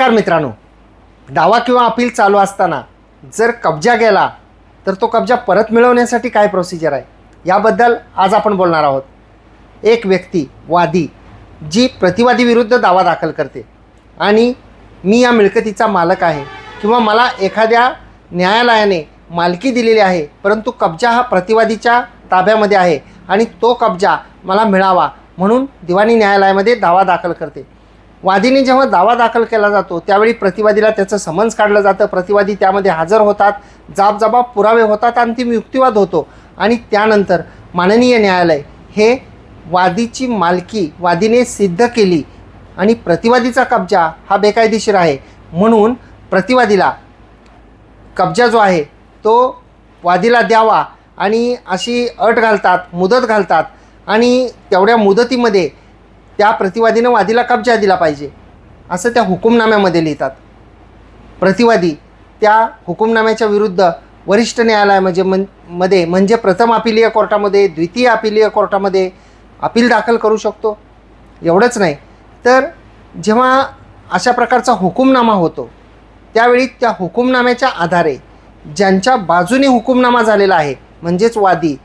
नमस्कार मित्रांनो. दावा किंवा अपील चालू असताना जर कब्जा गेला तर तो कब्जा परत मिळवण्यासाठी काय प्रोसिजर आहे? याबद्दल आज आपण बोलणार आहोत. एक व्यक्ती वादी जी प्रतिवादी विरुद्ध दावा दाखल करते आणि मी या मिळकतीचा मालक आहे किंवा मला एखाद्या न्यायालयाने मालकी दिलेली आहे परंतु कब्जा हा प्रतिवादीच्या ताब्यामध्ये आहे आणि तो कब्जा मला मिळावा म्हणून दिवाणी न्यायालयामध्ये दावा दाखल करते. वादीने जेव्हा दावा दाखल केला जातो त्यावेळी प्रतिवादीला त्याचं समन्स काढलं जातं. प्रतिवादी त्यामध्ये हजर होतात जाबजबाब पुरावे होतात अंतिम युक्तिवाद होतो. आणि त्यानंतर माननीय न्यायालय हे वादीची मालकी वादीने सिद्ध केली आणि प्रतिवादीचा कब्जा हा बेकायदेशीर आहे. म्हणून प्रतिवादीला कब्जा जो आहे तो वादीला द्यावा आणि अशी अट घालतात मुदत घालतात. आणि तेवढ्या मुदतीमध्ये त्या प्रतिवादीनं वादीला कब्जा दिला पाहिजे. असं त्या हुकुमनाम्यामध्ये लिहितात. प्रतिवादी त्या हुकुमनाम्याच्या विरुद्ध वरिष्ठ न्यायालय म्हणजे मनमध्ये म्हणजे प्रथम अपिलीय कोर्टामध्ये द्वितीय अपिलीय कोर्टामध्ये अपील दाखल करू शकतो. एवढंच नाही. तर जेव्हा अशा प्रकारचा हुकुमनामा होतो त्यावेळी त्या हुकुमनाम्याच्या आधारे ज्यांच्या बाजूने हुकुमनामा झालेला आहे म्हणजेच वादी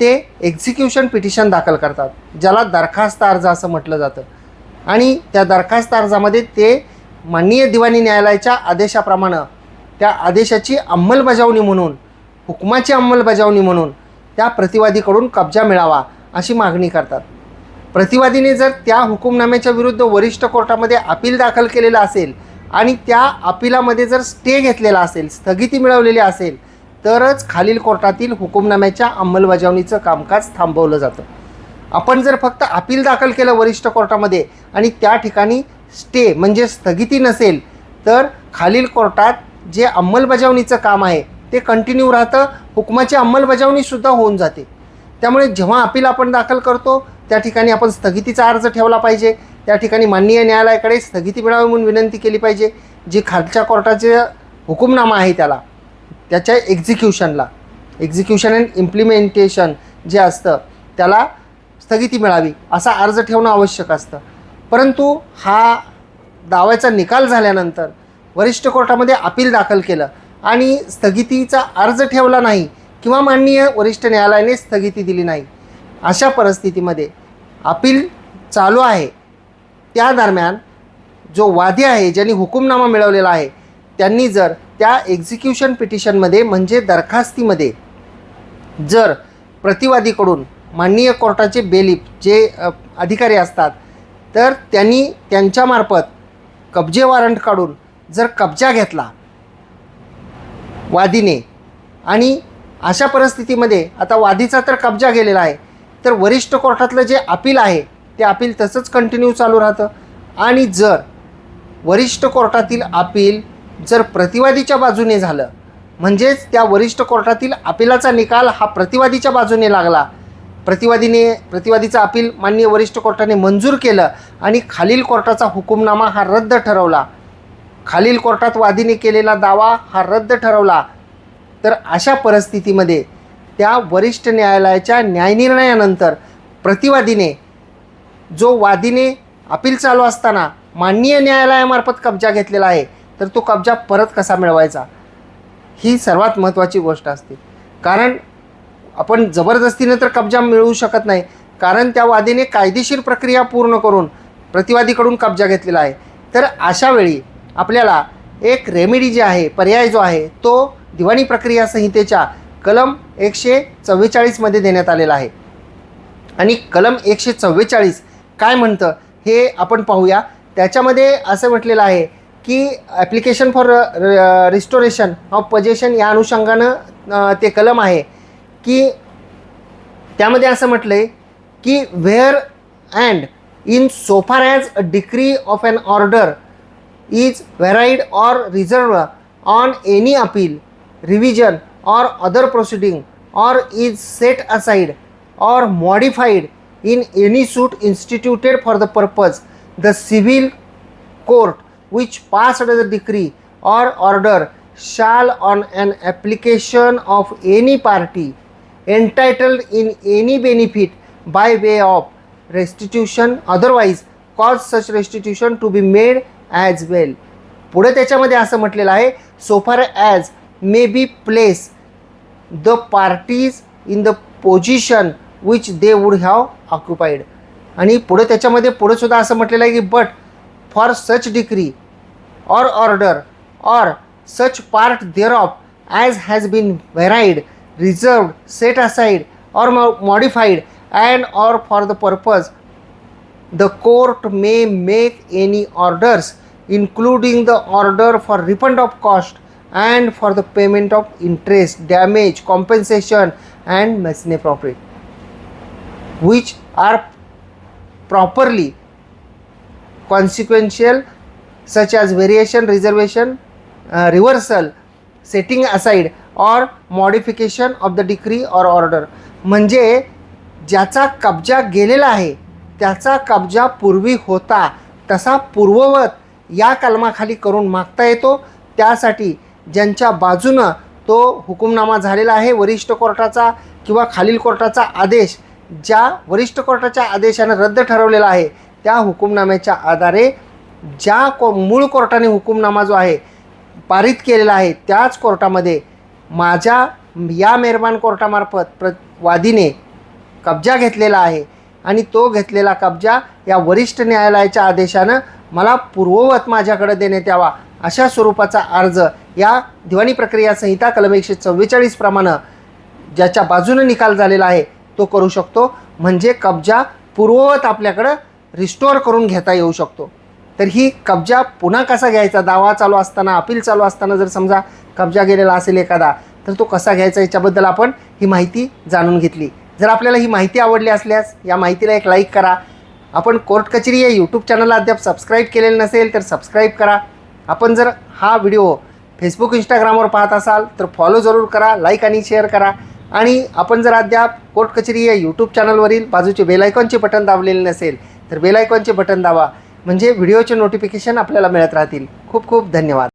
ते एक्झिक्युशन पिटिशन दाखल करतात ज्याला दरखास्त अर्ज असं म्हटलं जातं. आणि त्या दरखास्त अर्जामध्ये ते माननीय दिवाणी न्यायालयाच्या आदेशाप्रमाणे त्या आदेशाची अंमलबजावणी म्हणून हुकमाची अंमलबजावणी म्हणून त्या प्रतिवादीकडून कब्जा मिळावा अशी मागणी करतात. प्रतिवादीने जर त्या हुकुमनाम्याच्या विरुद्ध वरिष्ठ कोर्टामध्ये अपील दाखल केलेलं असेल आणि त्या अपिलामध्ये जर स्टे घेतलेला असेल स्थगिती मिळवलेली असेल तरच खालील कोर्टातील हुकुमनाम्याच्या अंमलबजावणीचं कामकाज थांबवलं जातं. आपण जर फक्त अपील दाखल केलं वरिष्ठ कोर्टामध्ये आणि त्या ठिकाणी स्टे म्हणजे स्थगिती नसेल तर खालील कोर्टात जे अंमलबजावणीचं काम आहे ते कंटिन्यू राहतं हुकुमाची अंमलबजावणीसुद्धा होऊन जाते. त्यामुळे जेव्हा अपील आपण दाखल करतो त्या ठिकाणी आपण स्थगितीचा अर्ज ठेवला पाहिजे. त्या ठिकाणी माननीय न्यायालयाकडे स्थगिती मिळावी म्हणून विनंती केली पाहिजे. जी खालच्या कोर्टाचे हुकुमनामा आहे त्याला. त्याच्या एक्झिक्युशनला एक्झिक्युशन अँड इम्प्लिमेंटेशन जे असतं त्याला स्थगिती मिळावी असा अर्ज ठेवणं आवश्यक असतं. परंतु हा दाव्याचा निकाल झाल्यानंतर वरिष्ठ कोर्टामध्ये अपील दाखल केलं आणि स्थगितीचा अर्ज ठेवला नाही किंवा माननीय वरिष्ठ न्यायालयाने स्थगिती दिली नाही. अशा परिस्थितीमध्ये अपील चालू आहे. त्या दरम्यान जो वादी आहे ज्यांनी हुकुमनामा मिळवलेला आहे त्यांनी जर त्या एक्झिक्युशन पिटिशनमध्ये म्हणजे दरखास्तीमध्ये जर प्रतिवादीकडून माननीय कोर्टाचे बेलिफ जे अधिकारी असतात तर त्यांनी त्यांच्यामार्फत कब्जे वॉरंट काढून जर कब्जा घेतला वादीने आणि अशा परिस्थितीमध्ये आता वादीचा तर कब्जा गेलेला आहे तर वरिष्ठ कोर्टातलं जे अपील आहे ते अपील तसंच कंटिन्यू चालू राहतं. आणि जर वरिष्ठ कोर्टातील अपील जर प्रतिवादीच्या बाजूने झालं म्हणजेच त्या वरिष्ठ कोर्टातील अपिलाचा निकाल हा प्रतिवादीच्या बाजूने लागला. प्रतिवादीने प्रतिवादीचा अपील माननीय वरिष्ठ कोर्टाने मंजूर केलं आणि खालील कोर्टाचा हुकुमनामा हा रद्द ठरवला. खालील कोर्टात वादीने केलेला दावा हा रद्द ठरवला. तर अशा परिस्थितीमध्ये त्या वरिष्ठ न्यायालयाच्या न्यायनिर्णयानंतर प्रतिवादीने जो वादीने अपील चालू असताना माननीय न्यायालयामार्फत कब्जा घेतलेला आहे तर तो कब्जा परत कसा मिळवायचा? ही सर्वात महत्त्वाची गोष्ट असते. कारण आपण जबरदस्तीने तर कब्जा मिळवू शकत नाही. कारण त्या वादीने कायदेशीर प्रक्रिया पूर्ण करून प्रतिवादीकडून कब्जा घेतलेला आहे. तर अशा वेळी आपल्याला एक रेमेडी जे आहे पर्याय जो आहे तो दिवाणी प्रक्रिया संहितेच्या कलम एकशे चव्वेचाळीसमध्ये देण्यात आलेला आहे. आणि कलम एकशे चव्वेचाळीस काय म्हणतं हे आपण पाहूया. त्याच्यामध्ये असं म्हटलेलं आहे की application for restoration of possession या अनुषंगानं ते कलम आहे की त्यामध्ये असं म्हटलं आहे की where and in so far as a decree of an order is varied or reserve on any appeal revision or other proceeding or is set aside or modified in any suit instituted for the purpose the civil court which passed the decree or order shall on an application of any party entitled in any benefit by way of restitution otherwise cause such restitution to be made as well पुढे त्याच्यामध्ये असं म्हटलेलं आहे so far as may be place the parties in the position which they would have occupied आणि पुढे त्याच्यामध्ये पुढेसुद्धा असं म्हटलेलं आहे की but for such decree or order or such part thereof as has been varied, reserved, set aside, or modified, and or for the purpose, the court may make any orders, including the order for refund of cost and for the payment of interest, damage, compensation, and machine profit, which are properly consequential such as variation, reservation, uh, reversal, setting aside or modification of the decree or order. म्हणजे ज्याचा कब्जा गेलेला आहे त्याचा कब्जा पूर्वी होता तसा पूर्ववत या कलमाखाली करून मागता येतो. त्यासाठी ज्यांच्या बाजूनं तो हुकुमनामा झालेला आहे वरिष्ठ कोर्टाचा किंवा खालील कोर्टाचा आदेश ज्या वरिष्ठ कोर्टाच्या आदेशानं रद्द ठरवलेला आहे त्या हुकुमनाम्याच्या आधारे ज्या को मूळ कोर्टाने हुकुमनामा जो आहे पारित केलेला आहे त्याच कोर्टामध्ये माझ्या या मेहरबान कोर्टामार्फत प्र वादीने कब्जा घेतलेला आहे आणि तो घेतलेला कब्जा या वरिष्ठ न्यायालयाच्या आदेशानं मला पूर्ववत माझ्याकडे देण्यात यावा अशा स्वरूपाचा अर्ज या दिवाणी प्रक्रिया संहिता कलम एकशे चव्वेचाळीस प्रमाणे ज्याच्या बाजूनं निकाल झालेला आहे तो करू शकतो. म्हणजे कब्जा पूर्ववत आपल्याकडं रिस्टोअर करून घेता येऊ शकतो. तर ही कब्जा पुन्हा कसा घ्यायचा? दावा चालू असताना अपील चालू असताना जर समजा कब्जा गेलेला असेल एखादा तर तो कसा घ्यायचा याच्याबद्दल आपण ही माहिती जाणून घेतली. जर आपल्याला ही माहिती आवडली असल्यास या माहितीला एक लाईक करा. आपण कोर्ट कचेरी या यूट्यूब चॅनलला अद्याप सबस्क्राईब केलेलं नसेल तर सबस्क्राईब करा. आपण जर हा व्हिडिओ फेसबुक इंस्टाग्रामवर पाहत असाल तर फॉलो जरूर करा लाईक आणि शेअर करा. आणि आपण जर अद्याप कोर्ट कचेरी या यूट्यूब चॅनलवरील बाजूचे बेलायकॉनचे बटन दाबलेले नसेल तर बेलायकॉनचे बटन दाबा. म्हणजे व्हिडिओचे नोटिफिकेशन आपल्याला मिळत राहतील. खूप खूप धन्यवाद.